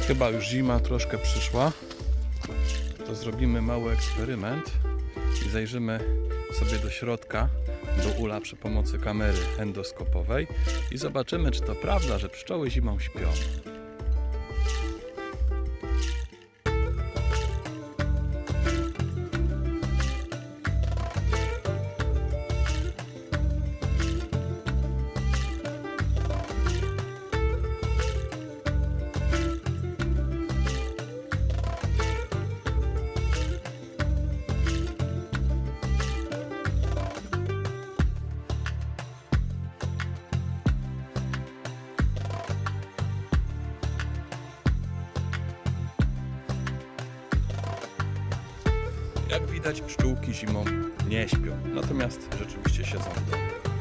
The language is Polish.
Chyba już zima troszkę przyszła. To zrobimy mały eksperyment i zajrzymy sobie do środka, do ula przy pomocy kamery endoskopowej i zobaczymy, czy to prawda, że pszczoły zimą śpią. Jak widać, pszczółki zimą nie śpią, natomiast rzeczywiście siedzą w domu.